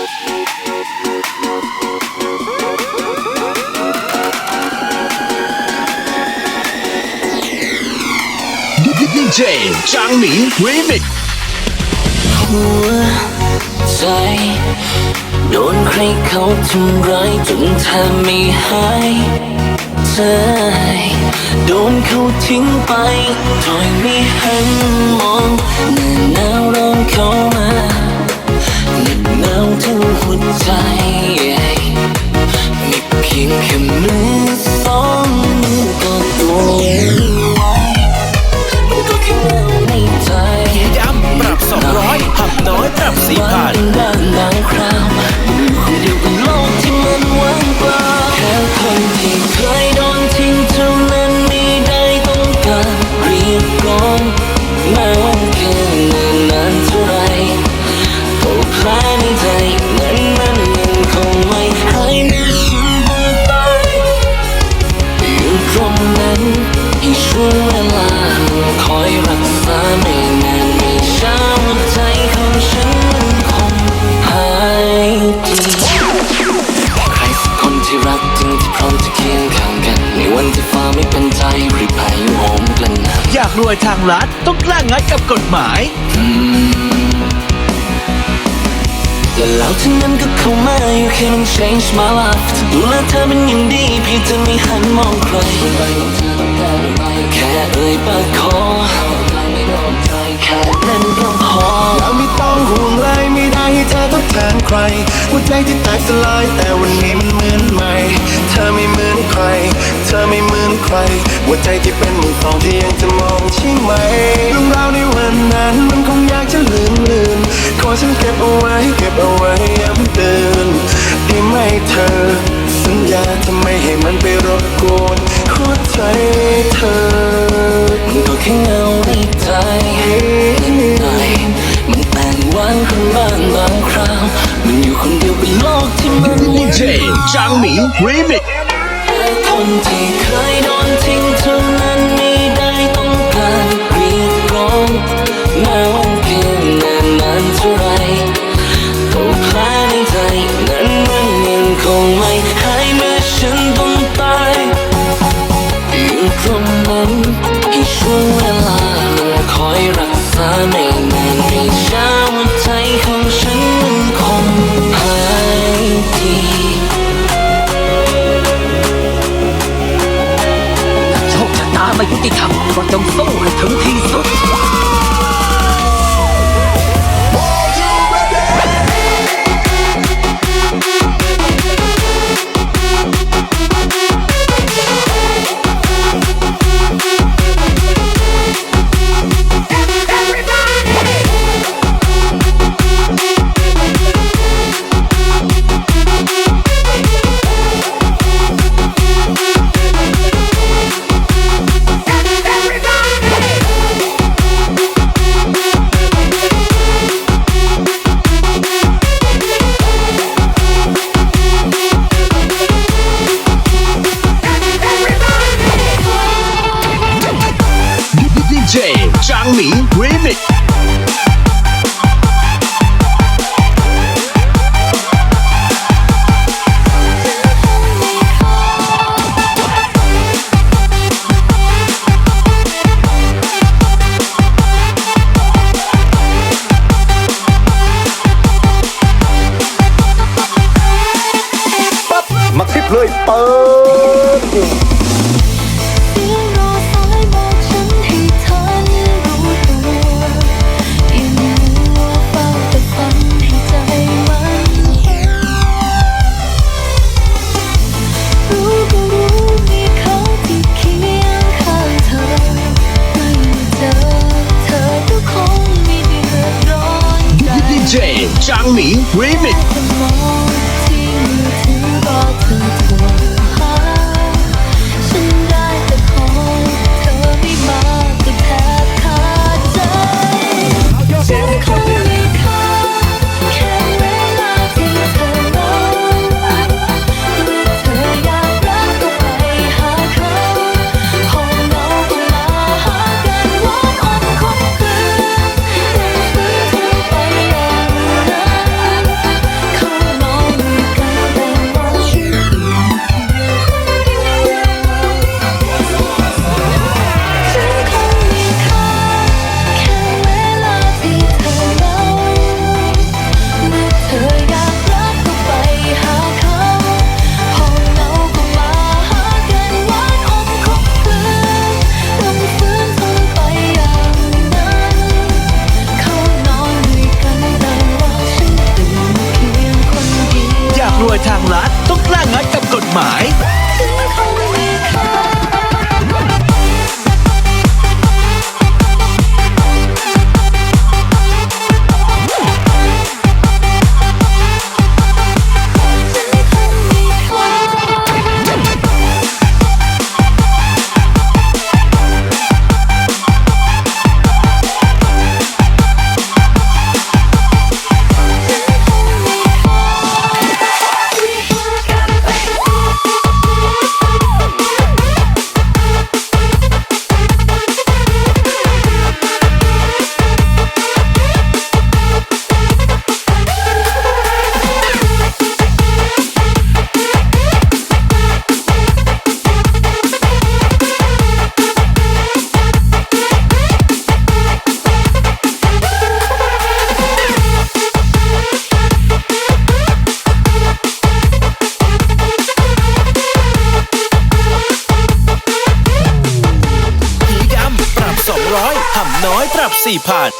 ดีเจางหมิงรีมิกหัวใจโดนใครเขาทำร้ายจนแทบไม่หายใจโดนเขาทิ้งไปโดยไม่หันมองเมื่อหนาวร้อนเข้ามาาวทั้งหัวใจ มีเพียงแค่มือสองมือก็ตัวไว้มันก็แค่เงาในใจ ย้ำปรับ 200หับน้อยปรับ4,000 บางบางคราางรัฐต้องกล้างัดกับกฎหมายและแล้วเท่านั้นก็เข้ามา you can change my life ดูแลเธอเป็นอย่างดีเพียงจะไม่หันมองใครแค่เอ่ยปากขอแค่นั้นก็พอแล้วไม่ต้องห่วงเลย แทนใคร หัวใจที่แตกสลาย แต่วันนี้มันเหมือนใหม่ เธอไม่เหมือนใคร เธอไม่เหมือนใคร หัวใจที่เป็นมือทองที่ยังจะมองใช่ไหมเรื่องราวในวันนั้นมันคงอยากจะลืมลืมขอฉันเก็บเอาไว้เก็บเอาไว้ย้ำเตือนได้ไหมเธอ สัญญาจะไม่ให้มันไปรบกวนหัวใจเธอ มันก็แค่เงาในใจ มันดีเติธรรมก็ เจจ Pod.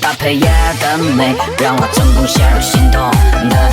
搭配夜的美让我成功陷入心动的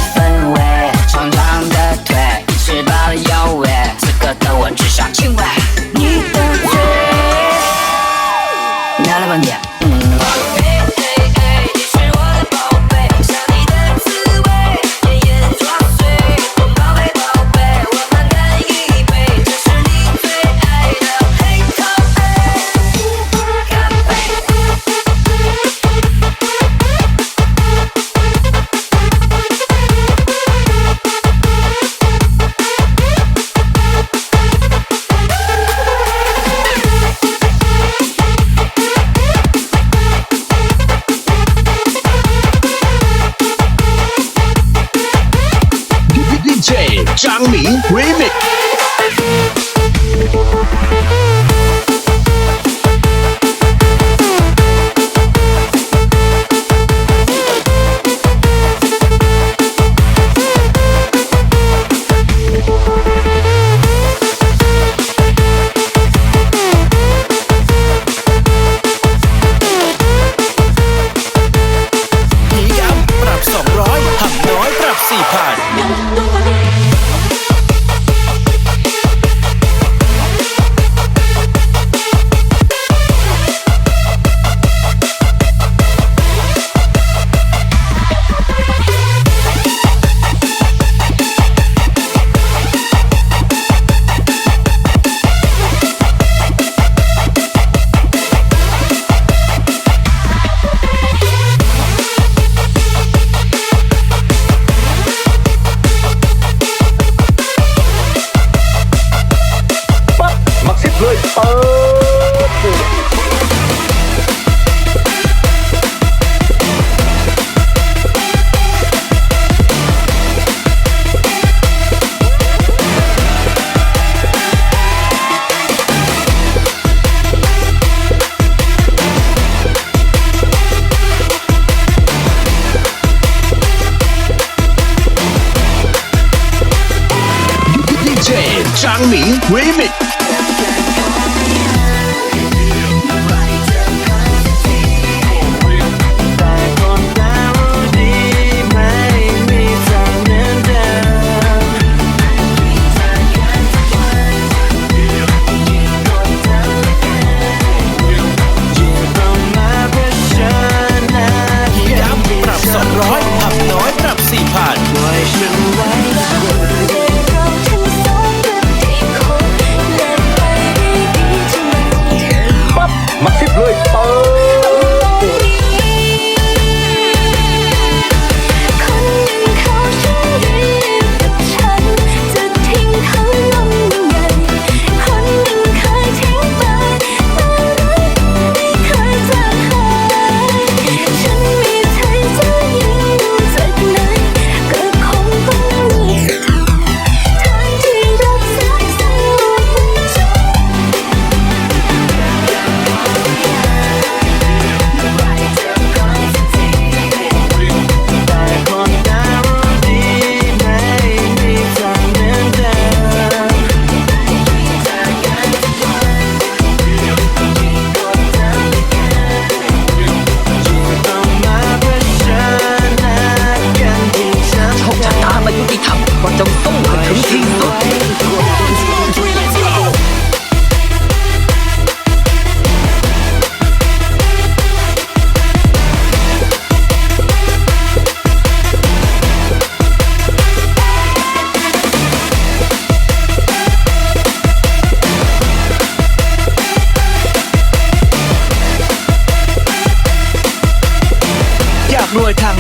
Remix.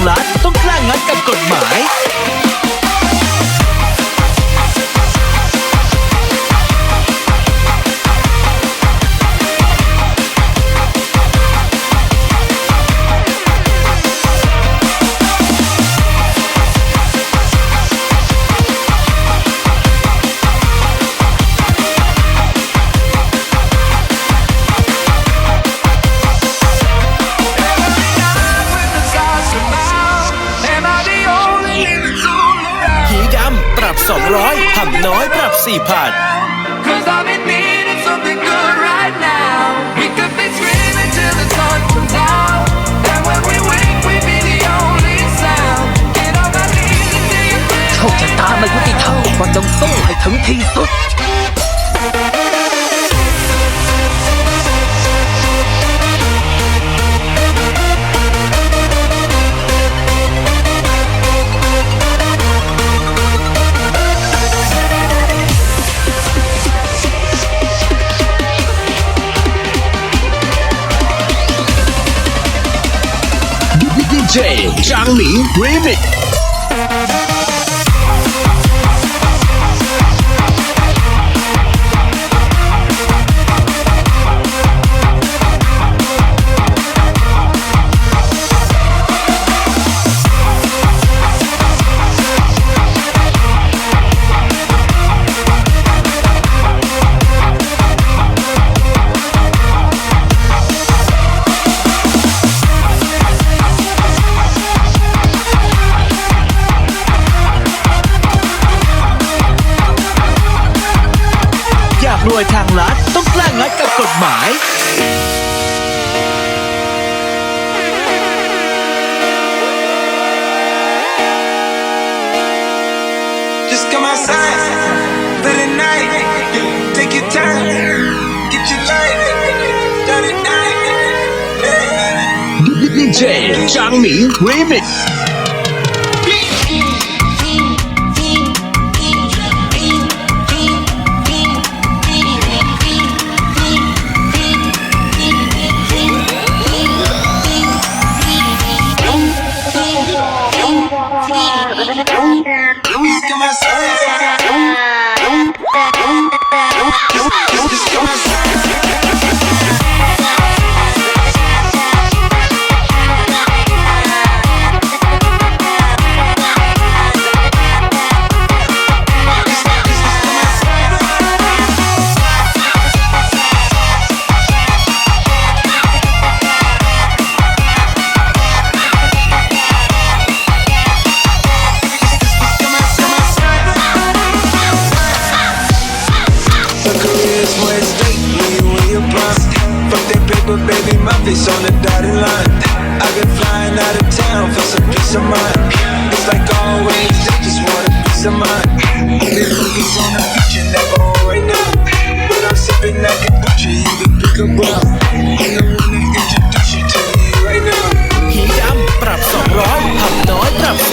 தொங்கலாங்க கப்பல் 200หำน้อยปรับ 4,000 Cause I've been needing something good right now. We could be screaming till the sun comes out. And when we wake, we be the only sound. Get on my knees until you feel โชคชะตาไม่ยุติธรรมก็จงสู้ให้ถึงที่สุด 张明 Remix。Just come outside for the night. Take your time, get your life at night. DJ 张明 Remix。Come outside. This where it's late when you in. Fuck that paper, baby, my face on the dotted line. I've been flying out of town for some peace of mind. It's like always, I just want a peace of mind. Even looking on the future, never on right now. When I'm sipping like a butcher, you can pick a brown. And I'm gonna introduce you to me right now. ผีดำปรับ200ผับน้อยปรับ4,000